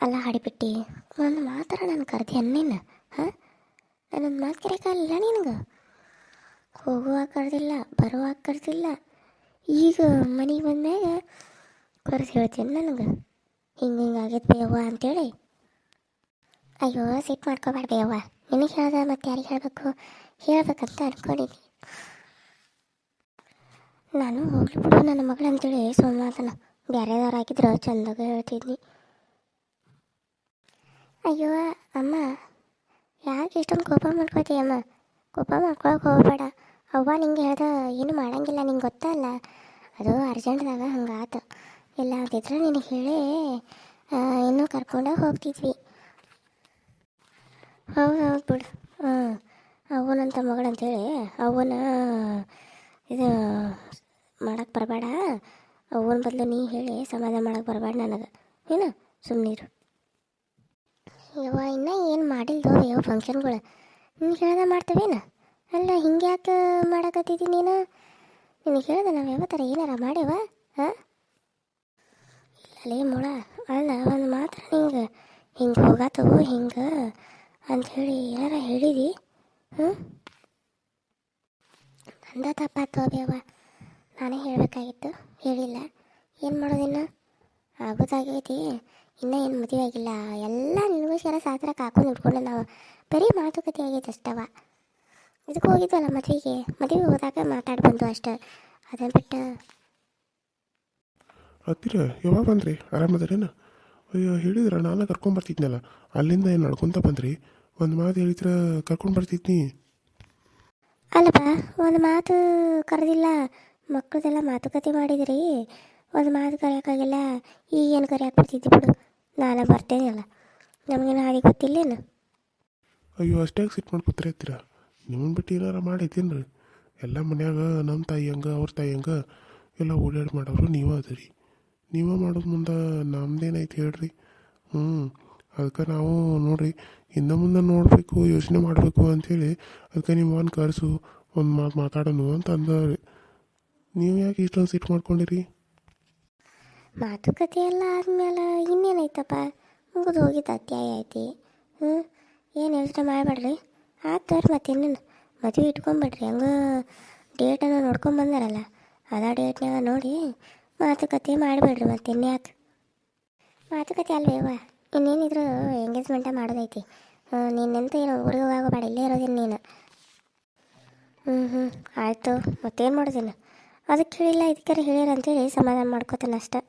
ಅಲ್ಲ ಹಾಡಿಬಿಟ್ಟಿ. ಒಂದು ಮಾತಾರ ನಾನು ಕರೆದಿ ಅನ್ನೇನ ಹಾಂ? ನಾನೊಂದು ಮಾತು ಕರೆಯಕ್ಕಾಗಲಿಲ್ಲ ನಿನಗೆ? ಹೋಗುವಾಗ ಕರೆದಿಲ್ಲ, ಬರುವಾಗ ಕರೆದಿಲ್ಲ. ಈಗ ಮನೆಗೆ ಬಂದಾಗ ಕರೆದು ಹೇಳ್ತೀನಿ ನನಗೆ. ಹಿಂಗೆ ಹಿಂಗೆ ಆಗೈತೆ ಬೇವ ಅಂತೇಳಿ. ಅಯ್ಯೋ, ಸಿಟ್ಟು ಮಾಡ್ಕೋಬೇಡ ಬೇವ ನಿನಗೆ ಹೇಳ್ದೆ ಮತ್ತೆ ಯಾರಿಗೆ ಹೇಳಬೇಕು? ಹೇಳ್ಬೇಕಂತ ಅನ್ಕೊಂಡಿದ್ದೆ ನಾನು ಹೋಗ್ಲಿ ಬಿಡು ನನ್ನ ಮಗಳು ಅಂತೇಳಿ ಬೇರೆದವ್ರು ಹಾಕಿದ್ರು ಚಂದಾಗ ಹೇಳ್ತಿದ್ನಿ. ಅಯ್ಯೋ, ಅಮ್ಮ, ಯಾಕೆ ಇಷ್ಟೊಂದು ಕೋಪ ಅಮ್ಮ? ಕೋಪ ಮಾಡ್ಕೊಳಕ್ಕೆ ಹೋಗ್ಬೇಡ. ಅವ್ವ ನಿಂಗೆ ಹೇಳ್ದ ಏನು ಮಾಡಂಗಿಲ್ಲ, ನಿಂಗೆ ಗೊತ್ತಲ್ಲ ಅದು ಅರ್ಜೆಂಟ್ದಾಗ ಹಂಗಾತು. ಇಲ್ಲ ಅಂತಿದ್ರೆ ನಿನಗೆ ಹೇಳಿ ಇನ್ನೂ ಕರ್ಕೊಂಡ ಹೋಗ್ತಿದ್ವಿ. ಹೌದು ಹೌದು ಬಿಡು. ಹಾಂ ಅವನಂತ ಮಗಳಂತೇಳಿ ಅವನ ಇದು ಮಾಡಕ್ಕೆ ಬರಬೇಡ. ಅವನ ಬದಲು ನೀ ಹೇಳಿ, ಸಮಾಧಾನ ಮಾಡಕ್ಕೆ ಬರಬೇಡ ನನಗೆ. ಏನು? ಸುಮ್ಮನಿರು ಯವ್ವ, ಇನ್ನೂ ಏನು ಮಾಡಿಲ್ದೋ ಯಾವ ಫಂಕ್ಷನ್ಗಳು ನೀನು ಹೇಳ್ದೆ ಮಾಡ್ತೇವೇನ ಅಲ್ಲ, ಹಿಂಗೆ ಯಾಕೆ ಮಾಡಕತ್ತಿದ್ದಿ ನೀನು? ನಿನಗೆ ಹೇಳ್ದೆ ನಾವು ಯಾವ ಥರ ಏನಾರ ಮಾಡ್ಯವ, ಹಾಂ? ಇಲ್ಲಲೇ ಮೊಳ ಅಲ್ಲ ಒಂದು ಮಾತ್ರ ಹಿಂಗೆ ಹಿಂಗೆ ಹೋಗತ್ತವು ಹಿಂಗೆ ಅಂಥೇಳಿ ಏನಾರ ಹೇಳಿದಿ ಹ್ಞೂ ನಂದ ತಪ್ಪಾತು ಬೇವ ನಾನೇ ಹೇಳಬೇಕಾಗಿತ್ತು, ಹೇಳಿಲ್ಲ. ಏನು ಮಾಡೋದಿನ್ನ ಆಗೋದಾಗೈತಿ ಇನ್ನೂ ಏನು ಮದುವೆ ಆಗಿಲ್ಲ. ಎಲ್ಲ ನಿನಗೋಸ್ಕರ ಸಾಧನ ಕಾಕೊಂಡು ಇಟ್ಕೊಂಡು ನಾವು. ಬರೀ ಮಾತುಕತೆ ಆಗೈತೆ ಅಷ್ಟವ. ಇದಕ್ಕೆ ಹೋಗಿದ್ವಲ್ಲ ಮದುವೆಗೆ? ಮದುವೆ ಹೋದಾಗ ಮಾತಾಡಿ ಬಂದು ಅಷ್ಟೇ. ಅದನ್ನು ಬಿಟ್ಟು ಹತ್ತಿರ ಯಾವಾಗ ಬಂದ್ರಿ? ಆರಾಮದರೇನ? ಅಯ್ಯೋ ಹೇಳಿದ್ರ ನಾನು ಕರ್ಕೊಂಬರ್ತಿದ್ನಲ್ಲ ಅಲ್ಲಿಂದ ಏನು ನಡ್ಕೊತ ಬಂದ್ರಿ? ಒಂದು ಮಾತು ಹೇಳಿದ್ರ ಕರ್ಕೊಂಡು ಬರ್ತಿದ್ನಿ. ಅಲ್ಲಪ್ಪ ಒಂದು ಮಾತು ಕರೆದಿಲ್ಲ. ಮಕ್ಕಳದೆಲ್ಲ ಮಾತುಕತೆ ಮಾಡಿದ್ರಿ. ಒಂದು ಮಾತು ಕರೆಯೋಕ್ಕಾಗಿಲ್ಲ ಈಗೇನು ಕರೆಯಕ್ಕೆ ಬರ್ತಿದ್ದಿ ಬಿಡು. ನಾನೇ ಬರ್ತೇನೆ ಅಲ್ಲ ನಮಗೇನು ಗೊತ್ತಿಲ್ಲೇನು? ಅಯ್ಯೋ, ಅಷ್ಟೇ ಸಿಟ್ಟು ಕೂತ್ರೆ ಇರ್ತೀರ ನಿಮ್ಮನ್ನು ಬಿಟ್ಟು ಏನಾರ ಮಾಡಿದ್ದೀನ್ರಿ. ಎಲ್ಲ ಮನ್ಯಾಗ ನಮ್ಮ ತಾಯಿ ಹಂಗೆ, ಅವ್ರ ತಾಯಿ ಹಂಗೆ, ಎಲ್ಲ ಓಡಾಡಿ ಮಾಡೋರು ನೀವೇ ಅದರಿ. ನೀವೇ ಮಾಡೋದು ಮುಂದೆ ನಮ್ದೇನೈತೆ ಹೇಳ್ರಿ. ಹ್ಞೂ ಅದಕ್ಕೆ ನಾವು ನೋಡ್ರಿ, ಇನ್ನು ಮುಂದೆ ನೋಡಬೇಕು, ಯೋಚನೆ ಮಾಡಬೇಕು ಅಂಥೇಳಿ ಅದಕ್ಕೆ ನೀವು ಒಂದು ಕರೆಸು, ಒಂದು ಮಾತು ಮಾತಾಡೋಣ ಅಂತ ಅಂದವ್ರಿ. ನೀವು ಯಾಕೆ ಇಷ್ಟೊಂದು ಸಿಟ್ ಮಾಡ್ಕೊಂಡಿರಿ? ಮಾತುಕತೆ ಎಲ್ಲ ಆದ್ಮೇಲೆ ಇನ್ನೇನೈತಪ್ಪ ಮುಗಿದು ಹೋಗಿದ್ದು ಅತ್ಯಾಯ ಐತಿ. ಹ್ಞೂ ಏನು ಯೋಚನೆ ಮಾಡಬೇಡ್ರಿ. ಆಯ್ತು ಮತ್ತೆ ಇನ್ನೇನು ಮದುವೆ ಇಟ್ಕೊಂಬಿಡ್ರಿ. ಹಂಗೆ ಡೇಟನ್ನು ನೋಡ್ಕೊಂಬಂದಾರಲ್ಲ ಅದ ಡೇಟ್ನಾಗ ನೋಡಿ ಮಾತುಕತೆ ಮಾಡಬೇಡ್ರಿ ಮತ್ತೆ ಇನ್ಯಾಕೆ. ಮಾತುಕತೆ ಅಲ್ವೇವ ಇನ್ನೇನಿದ್ರು ಎಂಗೇಜ್ಮೆಂಟ ಮಾಡೋದೈತಿ. ನೀನೆಂತ ಏನು ಹುಡುಗವಾಗಬೇಡ, ಇಲ್ಲೇ ಇರೋದಿಲ್ಲ ನೀನು. ಹ್ಞೂ ಹ್ಞೂ ಆಯಿತು ಮತ್ತೇನು ಮಾಡೋದಿಲ್ಲ ಅದಕ್ಕೆ ಹೇಳಿಲ್ಲ ಇದಕ್ಕೆ ಹೇಳಿರ ಅಂತೇಳಿ ಸಮಾಧಾನ ಮಾಡ್ಕೋತಾನೆ ಅಷ್ಟೆ.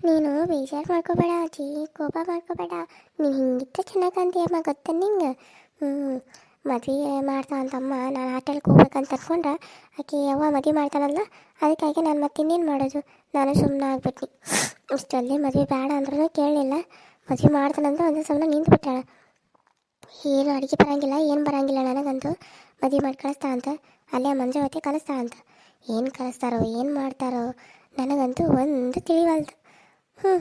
ನೀನು ಬೇಜಾರು ಮಾಡ್ಕೋಬೇಡ ಅಜ್ಜಿ ಕೋಪ ಮಾಡ್ಕೋಬೇಡ. ನೀನು ಹಿಂಗಿತ್ತ ಚೆನ್ನಾಗಿ ಅಂತೀಯಮ್ಮ ಗೊತ್ತ ನಿಂಗೆ? ಹ್ಞೂ ಮದುವೆ ಅಂತಮ್ಮ ನಾನು ಆಟಲ್ಗೆ ಹೋಗ್ಬೇಕಂತ ಅನ್ಕೊಂಡ್ರೆ ಆಕೆ ಯಾವ ಮದುವೆ ಮಾಡ್ತಾನಲ್ಲ ಅದಕ್ಕಾಗಿ ನಾನು ಮತ್ತೆ ಇನ್ನೇನು ಮಾಡೋದು? ನಾನು ಸುಮ್ಮನೆ ಆಗ್ಬಿಟ್ನಿ. ಇಷ್ಟಲ್ಲಿ ಮದುವೆ ಬೇಡ ಅಂದ್ರೂ ಕೇಳಲಿಲ್ಲ. ಮದುವೆ ಮಾಡ್ತಾನಂತ ಒಂದು ಸುಮ್ಮನೆ ನಿಂತು ಬಿಟ್ಟಾಳ ಏನು ಅಡುಗೆ ಬರೋಂಗಿಲ್ಲ, ಏನು ಬರೋಂಗಿಲ್ಲ ನನಗಂತೂ. ಮದುವೆ ಮಾಡಿ ಕಳಿಸ್ತಾ ಅಂತ, ಅಲ್ಲೇ ಮಂಜುವತಿ ಕಲಿಸ್ತಾ ಅಂತ. ಏನು ಕಲಿಸ್ತಾರೋ, ಏನು ಮಾಡ್ತಾರೋ? ನನಗಂತೂ ಒಂದು ತಿಳಿವಲ್ದು. ಹ್ಞೂ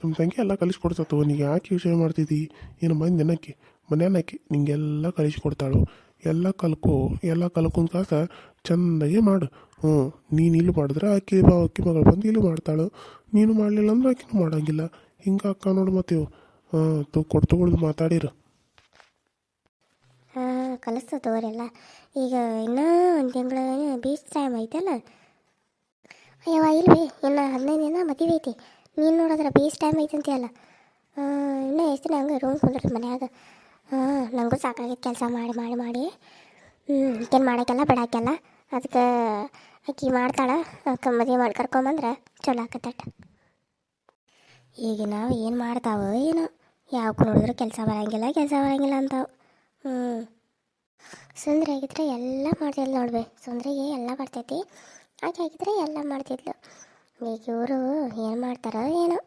ನಮ್ಮ ತಂಗಿ ಎಲ್ಲ ಕಲಿಸ್ಕೊಡ್ತಾತು ನೀನು ಯಾಕೆ ಯೋಚನೆ ಮಾಡ್ತಿದ್ದಿ? ಏನು ಮಂದಿ ಅನ್ನಕ್ಕೆ ಮನ್ಯಾನಕ್ಕೆ ನಿಂಗೆಲ್ಲ ಕಲಿಸ್ಕೊಡ್ತಾಳು. ಎಲ್ಲ ಕಲ್ಕೊ ಎಲ್ಲ ಕಲ್ಕೊಂಡ್ ಕಾಸ ಚೆಂದಾಗೆ ಮಾಡು. ಹ್ಞೂ ನೀನು ಇಲ್ಲಿ ಮಾಡಿದ್ರೆ ಆಕೆ ಬಾ ಅಕ್ಕಿ ಮಗಳು ಬಂದು ಇಲ್ಲಿ ಮಾಡ್ತಾಳು. ನೀನು ಮಾಡಲಿಲ್ಲ ಅಂದ್ರೆ ಆಕಿನೂ ಮಾಡೋಂಗಿಲ್ಲ. ಹಿಂಗೆ ಅಕ್ಕ ನೋಡು ಮತ್ತೆ ಹಾಂ ತು ಕೊಡ್ದು ಮಾತಾಡಿರು. ಹಾಂ ಕಲಿಸ್ತದೆ ತಗೋರೆಲ್ಲ ಈಗ ಇನ್ನೂ ಒಂದು ತಿಂಗಳು ಬೀಚ್ ಟೈಮ್ ಐತಲ್ಲ? ಅಯ್ಯವ್ವ, ಇಲ್ವೇ? ಇನ್ನು ಹದಿನೈದು ದಿನ ಮದುವೆ ಐತಿ. ನೀನು ನೋಡಿದ್ರೆ ಬೇಸ್ ಟೈಮ್ ಐತಂತೆ ಅಲ್ಲ ಇನ್ನೂ ಎಷ್ಟು ದಿನ ಹಂಗೆ ರೂಮ್ ಕುಂದ್ರಿ ಮನ್ಯಾಗ? ಹಾಂ ನನಗೂ ಸಾಕಾಗಿತ್ತು ಕೆಲಸ ಮಾಡಿ ಮಾಡಿ ಮಾಡಿ. ಹ್ಞೂ ಈಗೇನು ಮಾಡೋಕ್ಕೆಲ್ಲ ಬಿಡಾಕೆಲ್ಲ ಅದಕ್ಕೆ ಆಕಿ ಮಾಡ್ತಾಳೆ. ಅದಕ್ಕೆ ಮದುವೆ ಮಾಡಿ ಕರ್ಕೊಂಬಂದ್ರೆ ಚಲೋ ಆಕತ್ತಟ ಈಗ ನಾವು ಏನು ಮಾಡ್ತಾವೋ ಏನೋ. ಯಾವಕ್ಕೂ ನೋಡಿದ್ರು ಕೆಲಸ ಬರೋಂಗಿಲ್ಲ ಕೆಲಸ ಬರೋಂಗಿಲ್ಲ ಅಂತಾವ. ಹ್ಞೂ ಸುಂದರಿ ಆಗಿದ್ರೆ ಎಲ್ಲ ಮಾಡ್ತಿದ್ಲು ನೋಡ್ಬೇ. ಸುಂದ್ರಿಗೆ ಎಲ್ಲ ಬರ್ತೈತಿ. ಆಕೆ ಆಗಿದ್ರೆ ಎಲ್ಲ ಮಾಡ್ತಿದ್ಲು. ಈಗ ಇವರು ಏನು ಮಾಡ್ತಾರೋ ಏನೋ.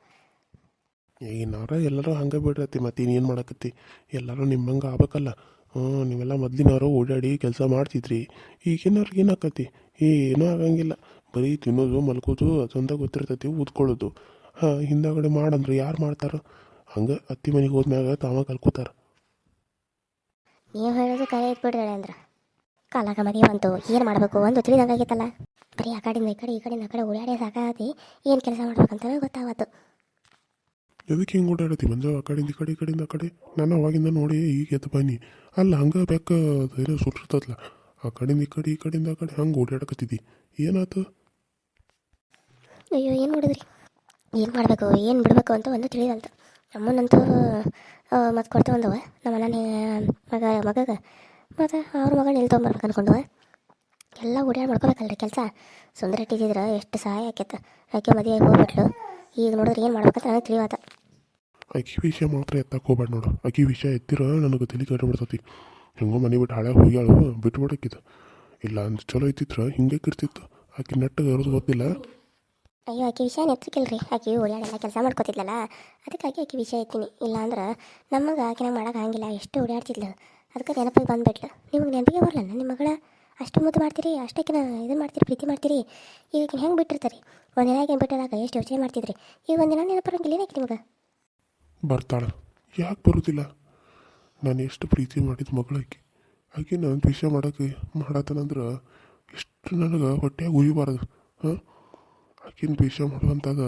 ಈಗಿನವ್ರ ಎಲ್ಲರೂ ಹಂಗೆ ಬಿಡ್ರತಿ ಮತ್ತೆ ಇನ್ನೇನು ಮಾಡಕತ್ತಿ? ಎಲ್ಲರೂ ನಿಮ್ಮಂಗೆ ಆಗ್ಬೇಕಲ್ಲ. ಹ್ಞೂ ನೀವೆಲ್ಲ ಮೊದಲಿನವರು ಓಡಾಡಿ ಕೆಲಸ ಮಾಡ್ತಿದ್ರಿ. ಈಗಿನವ್ರಿಗೆ ಏನಾಕತಿ ಏನೂ ಆಗಂಗಿಲ್ಲ. ಬರೀ ತಿನ್ನೋದು ಮಲ್ಕೋದು ಅದೊಂದ ಗೊತ್ತಿರ್ತೈತಿ ಊದ್ಕೊಳ್ಳೋದು ಹಾಂ ಹಿಂದಾಗಡೆ ಮಾಡಂದ್ರೆ ಯಾರು ಮಾಡ್ತಾರೋ? ಹಂಗೆ ಅತ್ತಿ ಮನೆಗೆ ಹೋದ್ಮ್ಯಾಗ ತಾವ ಕಲ್ಕೋತಾರ. ನೀವು ಹೇಳೋದು ಕರೆ ಐತೆ ಅಂದ್ರೆ ಕಾಲಾಗ ಮನೆ ಬಂತು ಏನು ಮಾಡಬೇಕು? ಒಂದು ತಿಳಿದಂಗಾಗೈತಲ್ಲ ಬರೀ ಆ ಕಡೆಯಿಂದ ಈ ಕಡೆ ಈ ಕಡೆಯಿಂದ ಆ ಕಡೆ ಓಡಾಡಿ ಸಾಕಾಗತಿ ಏನು ಕೆಲಸ ಮಾಡ್ಬೇಕಂತ ಗೊತ್ತಾಗತ್ತು ಎದಕ್ಕೆ ಹಿಂಗೆ ಓಡಾಡತಿ ಮಂಜು ಆ ಕಡೆಯಿಂದ ಈ ಕಡೆ ಈ ಕಡೆಯಿಂದ ಆ ಕಡೆ. ನಾನು ಅವಾಗಿಂದ ನೋಡಿ ಈಗ ಎದ್ದು ಬನ್ನಿ. ಅಲ್ಲ ಹಂಗೆ ಬೆಕ್ಕ ಧೈರ್ಯ ಸುಟ್ಟಿರ್ತದಲ್ಲ ಆ ಕಡೆಯಿಂದ ಈ ಕಡೆ ಈ ಕಡೆಯಿಂದ ಆ ಕಡೆ ಹಂಗೆ ಓಡಾಡಕತ್ತಿದ್ದಿ. ಏನಾಯ್ತು ಅಯ್ಯೋ ಏನು ಮಾಡಿದ್ರಿ? ಏನು ಮಾಡಬೇಕು? ಏನು ಬಿಡಬೇಕು ಅಂತ ಒಂದು ತಿಳಿದಂತ. ನಮ್ಮನ್ನಂತೂ ಮತ್ತು ಕೊಡ್ತಾ ಒಂದವ ನಮ್ಮ ಮನೆ ಮಗ ಮಗಗೆ. ಮತ್ತು ಅವ್ರ ಮಗಳು ಎಲ್ಲಿ ತೊಗೊಂಬರ್ಬೇಕು ಅನ್ಕೊಂಡವ? ಎಲ್ಲ ಓಡಾಡಿ ಮಾಡ್ಕೋಬೇಕಲ್ರಿ ಕೆಲಸ. ಸುಂದರ ಇಟ್ಟಿದ್ರೆ ಎಷ್ಟು ಸಹಾಯ ಆಕೈತೆ ಆಕೆ ಮದುವೆ ಹೋಗ್ಬಿಟ್ಲು. ಈಗ ನೋಡಿದ್ರೆ ಏನು ಮಾಡ್ಬೇಕಂತ ನನಗೆ ತಿಳಿವಾತ ಅಕ್ಕಿ ವಿಷಯ ಮಾತ್ರ ಎತ್ತಕ್ಕೆ ಹೋಗ್ಬೇಡ ನೋಡು. ಅಕ್ಕಿ ವಿಷಯ ಎತ್ತಿರೋ ನನಗೆ ತಲೆ ಬಿಡ್ತತಿ. ಹೆಂಗೋ ಮನೆ ಬಿಟ್ಟು ಹಾಳೆ ಹೋಗ್ಯಾಳು ಬಿಟ್ಬಿಡಕ್ಕಿದ್ದು ಇಲ್ಲ ಅಂದ್ರೆ ಚಲೋ ಐತಿತ್ರ ಹಿಂಗೆ ಕಿರ್ತಿತ್ತು. ಆಕೆ ನೆಟ್ಟಗೆ ಇರೋದು ಗೊತ್ತಿಲ್ಲ. ಅಯ್ಯೋ ಆಕೆ ವಿಷಯ ನೆತ್ತಿಕಿಲ್ರಿ ಆಕೆ ಓಡಾಡೆಲ್ಲ ಕೆಲಸ ಮಾಡ್ಕೋತಿದ್ಲಲ್ಲ ಅದಕ್ಕಾಗಿ ಆಕೆ ವಿಷಯ ಎತ್ತೀನಿ. ಇಲ್ಲಾಂದ್ರೆ ನಮಗೆ ಆಕೆ ನಂಗೆ ಮಾಡೋಕೆ ಆಗಂಗಿಲ್ಲ. ಎಷ್ಟು ಓಡಾಡ್ತಿದ್ಲು. ಅದಕ್ಕೆ ನೆನಪಿಗೆ ಬಂದ್ಬಿಟ್ಲು. ನಿಮಗೆ ನೆನಪಿಗೆ ಬರಲ್ಲ ನಿಮ್ಮ ಮಗಳ? ಅಷ್ಟು ಮುದ್ದು ಮಾಡ್ತೀರಿ ನಾನು ಇದನ್ನು ಮಾಡ್ತೀರಿ, ಪ್ರೀತಿ ಮಾಡ್ತೀರಿ. ಈಗ ಹೆಂಗೆ ಬಿಟ್ಟಿರ್ತಾರೆ? ಒಂದಿನ ಆಕೆ ಬಿಟ್ಟಿರಾಗ ಎಷ್ಟು ಯೋಚನೆ ಮಾಡ್ತಿದ್ರಿ? ಈಗ ಒಂದಿನ ನೆನಪರಂಗಿಲ್ಲ ಏನಕ್ಕೆ ನಿಮ್ಗೆ? ಬರ್ತಾಳೆ. ಯಾಕೆ ಬರೋದಿಲ್ಲ? ನಾನು ಎಷ್ಟು ಪ್ರೀತಿ ಮಾಡಿದ ಮಗಳಾಕಿ. ಆಕಿ ನಾನು ವಿಷಯ ಮಾಡೋಕೆ ಮಾಡತ್ತನಂದ್ರೆ ಎಷ್ಟು ನನಗೆ ಹೊಟ್ಟೆಯಾಗಿ ಉಯ್ಯಬಾರದು ಹಾಂ? ಆಕಿನ ವಿಷಯ ಮಾಡುವಂತಾಗ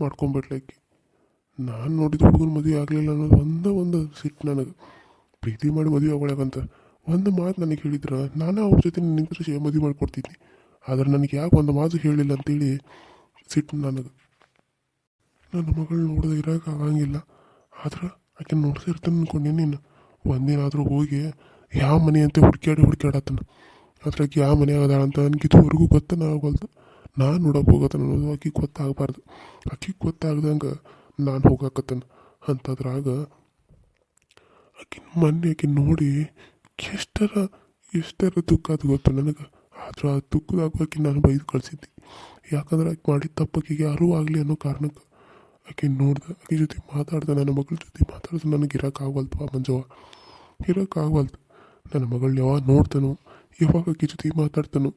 ಮಾಡ್ಕೊಂಬಿಡ್ಲಿ ಆಕಿ. ನಾನು ನೋಡಿದ ಹುಡುಗನ ಮದುವೆ ಆಗಲಿಲ್ಲ ಅನ್ನೋದು ಒಂದೇ ಒಂದು ಸಿಟ್ಟು ನನಗೆ. ಪ್ರೀತಿ ಮಾಡಿ ಮದುವೆ ಆಗೋಳಗಂತ ಒಂದು ಮಾತು ನನಗೆ ಹೇಳಿದ್ರೆ, ನಾನು ಅವ್ರ ಜೊತೆ ನಿಂತು ಮದುವೆ ಮಾಡಿಕೊಡ್ತಿದ್ದೆ ಆದರೆ ನನಗೆ ಯಾಕೆ ಒಂದು ಮಾತು ಹೇಳಿಲ್ಲ ಅಂತೇಳಿ ಸಿಟ್ಟು ನನಗೆ. ನನ್ನ ಮಗಳು ನೋಡದೆ ಇರೋಕೆ ಆಗಂಗಿಲ್ಲ. ಆದ್ರೆ ಆಕೆ ನೋಡ್ಸಿರ್ತಾನೆ ಅನ್ಕೊಂಡೆ ನೀನು. ಒಂದಿನ ಆದರೂ ಹೋಗಿ ಯಾವ ಮನೆ ಅಂತ ಹುಡ್ಕ್ಯಾಡಿ ಹುಡ್ಕ್ಯಾಡತ್ತನ. ಅದ್ರ ಆಕೆ ಯಾವ ಮನೆ ಅದ ಅಂತ ನನಗೆ ಇದುವರೆಗೂ ಗೊತ್ತ ಆಗಲ್ದು. ನಾನು ನೋಡಕ್ಕೆ ಹೋಗತ್ತನ ಅನ್ನೋದು ಆಕೆ ಗೊತ್ತಾಗಬಾರ್ದು. ಆಕೆ ಗೊತ್ತಾಗ್ದಂಗೆ ನಾನು ಹೋಗಾಕತ್ತನ. ಅಂತದ್ರಾಗ ಆಕಿನ ಮೊನ್ನೆ ಆಕೆ ನೋಡಿ ಎಷ್ಟರ ಎಷ್ಟರ ದುಃಖ ಅದು ಗೊತ್ತು ನನಗೆ. ಆದ್ರೆ ಆ ದುಃಖದಾಗ ನಾನು ಬೈದು ಕಳಿಸಿದ್ದೆ. ಯಾಕಂದ್ರೆ ಆಕೆ ಮಾಡಿದ ತಪ್ಪಕ್ಕಿಗೆ ಯಾರೂ ಆಗಲಿ ಅನ್ನೋ ಕಾರಣಕ್ಕೆ ಆಕೆ ನೋಡ್ದೆ. ಆಕೆ ಜೊತೆ ಮಾತಾಡ್ದೆ, ನನ್ನ ಮಗಳ ಜೊತೆ ಮಾತಾಡಿದ್ರೆ ನನಗೆ ಇರೋಕ್ಕಾಗಲ್ದು ಆ ಮಂಜವ್ವ. ಇರೋಕ್ಕಾಗಲ್ದು ನನ್ನ ಮಗಳನ್ನ ಯಾವಾಗ ನೋಡ್ತಾನೋ, ಯಾವಾಗ ಆಕೆ ಜೊತೆ ಮಾತಾಡ್ತಾನೋ.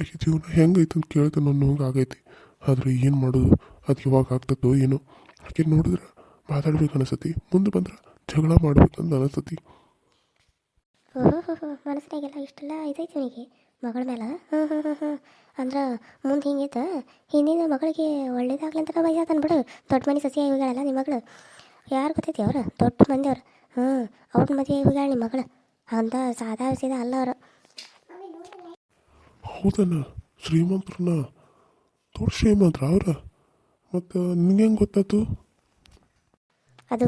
ಆಕೆ ಜೀವನ ಹೆಂಗೈತೆ ಅಂತ ಕೇಳ್ತಾನೋ ಅನ್ನೋಂಗೆ ಆಗೈತಿ. ಆದರೆ ಏನು ಮಾಡೋದು? ಅದು ಯಾವಾಗ ಆಗ್ತದೋ ಏನೋ. ಆಕೆ ನೋಡಿದ್ರೆ ಮಾತಾಡ್ಬೇಕು ಅನಿಸತಿ ಮುಂದೆ ಬಂದ್ರೆ ಜಗಳ ಮಾಡ್ಬೇಕಂತ ಅನಿಸ್ತತಿ. ಓಹೋ ಮನಸ್ಸಿನಾಗೆಲ್ಲ ಇಷ್ಟೆಲ್ಲ ಇದೈತೆ ಅವನಿಗೆ ಮಗಳ ಮೇಲೆ ಹಾಂ ಹಾಂ ಹಾಂ ಹಾಂ ಅಂದ್ರೆ ಮುಂದೆ ಹಿಂಗೈತೆ ಹಿಂದಿನ ಮಗಳಿಗೆ ಒಳ್ಳೇದಾಗ್ಲಿ ಅಂತ ಬೈದಾತನ್ ಬಿಡು. ದೊಡ್ಡ ಮನೆ ಸಸಿ ಹೋಗ್ಯಾಳಲ್ಲ ನಿಮ್ಮ ಮಗಳು. ಯಾರು ಗೊತ್ತೈತಿ ಅವ್ರು? ದೊಡ್ಡ ಮಂದಿ ಅವ್ರು. ಹ್ಞೂ ಅವ್ರ ಮದುವೆ ಹೋಗ್ಯಾಳ ನಿಮ್ಮ ಮಗಳು. ಅಂತ ಸಾದಾ ಸೀದಾ ಅಲ್ಲ ಅವರು. ಹೌದನ? ಶ್ರೀಮಂತ್ರನ? ದೊಡ್ಡ ಶ್ರೀಮಂತ್ರ ಅವ್ರ? ಮತ್ತು ನಿಂಗೆ ಹೆಂಗೆ ಗೊತ್ತಾಯ್ತು? ಅದು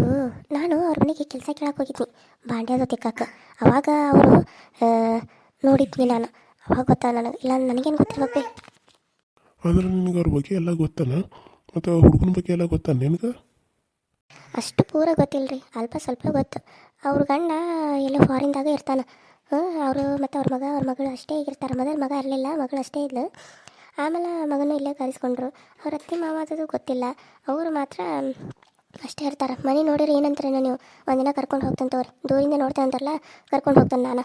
ನಾನು ಅವ್ರ ಮನೆಗೆ ಕೆಲಸ ಕೇಳಕ್ಕೆ ಹೋಗಿದ್ನಿ. ಬಾಂಡ್ಯದ ತಿಕ್ಕಕ್ಕೆ ಅವಾಗ ಅವರು ನೋಡಿದ್ವಿ ನಾನು. ಅವಾಗ ಗೊತ್ತಾ ನನಗೆ? ಇಲ್ಲ ನನಗೇನು ಗೊತ್ತಿಲ್ಲಪ್ಪ ಅಂದ್ರೆ ನಿನಗೆ ಅವ್ರ ಬಗ್ಗೆ ಎಲ್ಲ ಗೊತ್ತಾನ? ಮತ್ತು ಹುಡುಗನ ಬಗ್ಗೆ ಎಲ್ಲ ಗೊತ್ತಾ ನಿನಗೆ? ಅಷ್ಟು ಪೂರ ಗೊತ್ತಿಲ್ಲ ರೀ ಅಲ್ಪ ಸ್ವಲ್ಪ ಗೊತ್ತು. ಅವ್ರ ಗಂಡ ಎಲ್ಲೋ ಫಾರಿನ್ದಾಗ ಇರ್ತಾನೆ. ಹ್ಞೂ ಅವರು ಮತ್ತು ಅವ್ರ ಮಗ ಅವ್ರ ಮಗಳು ಅಷ್ಟೇ ಇರ್ತಾರೆ ಮೊದಲು ಮಗ ಇರಲಿಲ್ಲ ಮಗಳು ಅಷ್ಟೇ ಇದ್ಲು. ಆಮೇಲೆ ಮಗನೂ ಇಲ್ಲೇ ಕರೆಸ್ಕೊಂಡ್ರು. ಅವ್ರ ಅತ್ತೆ ಮಾವ ಅದು ಗೊತ್ತಿಲ್ಲ. ಅವರು ಮಾತ್ರ ಅಷ್ಟೇ ಇರ್ತಾರೆ ಮನೆ ನೋಡಿರಿ ಏನಂತಾರೆ ನೀವು? ಒಂದಿನ ಕರ್ಕೊಂಡು ಹೋಗ್ತಾನೆ ತೋರಿ ದೂರಿಂದ ನೋಡ್ತಾ ಅಂತಾರಲ್ಲ ಕರ್ಕೊಂಡು ಹೋಗ್ತಾನೆ ನಾನು.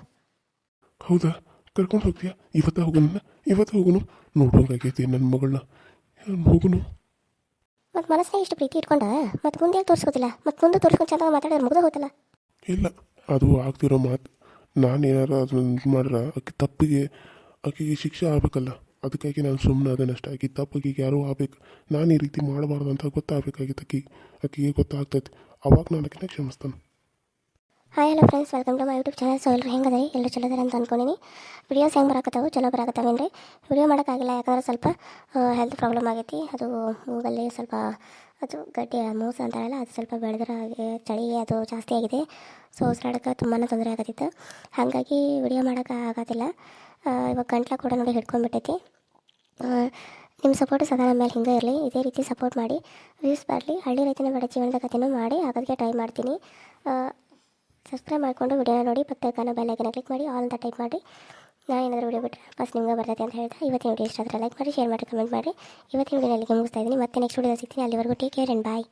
ಹೌದಾ? ಕರ್ಕೊಂಡು ಹೋಗ್ತೀಯಾ? ಇವತ್ತು ಹೋಗೋಣ ಇವತ್ತು ಹೋಗುನು? ನೋಡೋಂಗಾಗೈತಿ ನನ್ನ ಮಗಳನ್ನ. ಹೋಗುನು ಮತ್ತು ಮನಸ್ಸೇ ಇಷ್ಟು ಪ್ರೀತಿ ಇಟ್ಕೊಂಡ? ಮತ್ತೆ ಮುಂದೆ ಯಾಕೆ ತೋರಿಸ್ಕೋತಿಲ್ಲ? ಮತ್ತು ಮುಂದೆ ತೋರಿಸ್ಕೊಂಡು ಚೆನ್ನಾಗಿ ಮಾತಾಡಿದ್ರೆ ಮುಗ್ದು ಹೋಗ್ತಲ್ಲ ಇಲ್ಲ ಅದು ಆಗ್ತಿರೋ ಮಾತು. ನಾನು ಏನಾರ ಅದನ್ನ ಇದು ಮಾಡ್ರೆ ಆಕೆ ತಪ್ಪಿಗೆ ಆಕೆಗೆ ಶಿಕ್ಷೆ ಆಗಬೇಕಲ್ಲ. ಅದಕ್ಕಾಗಿ ನಾನು ಸುಮ್ಮನೆ ಅದನ್ನಷ್ಟೇ ಆಕೆ ತಪ್ಪಿಗೆ ಯಾರೂ ಆಗ್ಬೇಕು ನಾನು ಈ ರೀತಿ ಮಾಡಬಾರ್ದು ಅಂತ ಗೊತ್ತಾಗಬೇಕಾಗಿತ್ತು ಆಕೆ ಆಕೆಗೆ ಗೊತ್ತಾಗ್ತೈತಿ ಅವಾಗ ನಾನು ಅಕ್ಕಿನ ಕ್ಷಮಿಸ್ತಾನೆ. Hi hello friends welcome to my YouTube channel so ಎಲ್ಲರೂ ಹೆಂಗದ ಎಲ್ಲರೂ ಅಂತ ಅಂದ್ಕೊಂಡಿನಿ ವಿಡಿಯೋಸ್ ಹೆಂಗೆ ಬರಕತ್ತವು? ಚಲೋ ಬರಾಕತ್ತಾವೇನು ರೀ ವಿಡಿಯೋ ಮಾಡೋಕ್ಕಾಗಿಲ್ಲ, ಯಾಕಂದ್ರೆ ಸ್ವಲ್ಪ ಹೆಲ್ತ್ ಪ್ರಾಬ್ಲಮ್ ಆಗೈತಿ. ಅದು ಮೂಗಲ್ಲಿ ಸ್ವಲ್ಪ, ಅದು ಗಡ್ಡೆ, ಮೂಸ ಅಂತಾರಲ್ಲ, ಅದು ಸ್ವಲ್ಪ ಬೆಳೆದ್ರೆ ಚಳಿ ಅದು ಜಾಸ್ತಿ ಆಗಿದೆ. ಸೊ ಉಸಿರಾಡೋಕೆ ತುಂಬಾ ತೊಂದರೆ ಆಗತ್ತಿತ್ತು. ಹಾಗಾಗಿ ವಿಡಿಯೋ ಮಾಡೋಕೆ ಆಗೋದಿಲ್ಲ. ಇವಾಗ ಗಂಟ್ಲ ಕೂಡ ನೋಡಿ ಹಿಡ್ಕೊಂಡ್ಬಿಟ್ಟೈತಿ. ನಿಮ್ಮ ಸಪೋರ್ಟ್ ಸದಾ ನಮ್ಮ ಮೇಲೆ ಹಿಂಗೆ ಇರಲಿ. ಇದೇ ರೀತಿ ಸಪೋರ್ಟ್ ಮಾಡಿ. ವ್ಯೂಸ್ ಬರಲಿ. ಹಳ್ಳಿ ರೈತನ ಬಡ ಜೀವನದ ಕಥೆನೂ ಮಾಡಿ. ಆಗೋದಕ್ಕೆ ಟ್ರೈ ಮಾಡ್ತೀನಿ. ಸಬ್ಸ್ಕ್ರೈಬ್ ಮಾಡಿಕೊಂಡು ವಿಡಿಯೋನ ನೋಡಿ. ಪಕ್ಕದ ಬೆಲ್ಲೈಕನ ಕ್ಲಿಕ್ ಮಾಡಿ. ಆಲ್ ಅಂತ ಟೈಪ್ ಮಾಡಿ. ನಾನು ಏನಾದರೂ ವಿಡಿಯೋ ಬಿಟ್ಟರೆ ಫಸ್ಟ್ ನಿಮ್ಗೆ ಬರ್ತೈತೆ ಅಂತ ಹೇಳ್ತಾ ಇವತ್ತಿನ ವಿಡಿಯೋ ಇಷ್ಟ ಆದರೆ ಲೈಕ್ ಮಾಡಿ ಶೇರ್ ಮಾಡಿ ಕಮೆಂಟ್ ಮಾಡಿ. ಇವತ್ತಿನ ವಿಡಿಯೋ ಅಲ್ಲಿಗೆ ಮುಗಿಸ್ತಾ ಇದ್ದೀನಿ. ಮತ್ತೆ ನೆಕ್ಸ್ಟ್ ವಿಡಿಯೋ ಸಿಗ್ತೀನಿ. ಅಲ್ಲಿವರೆಗೂ ಟೇಕ್ ಕೇರ್ ಆ್ಯಂಡ್ ಬಾಯ್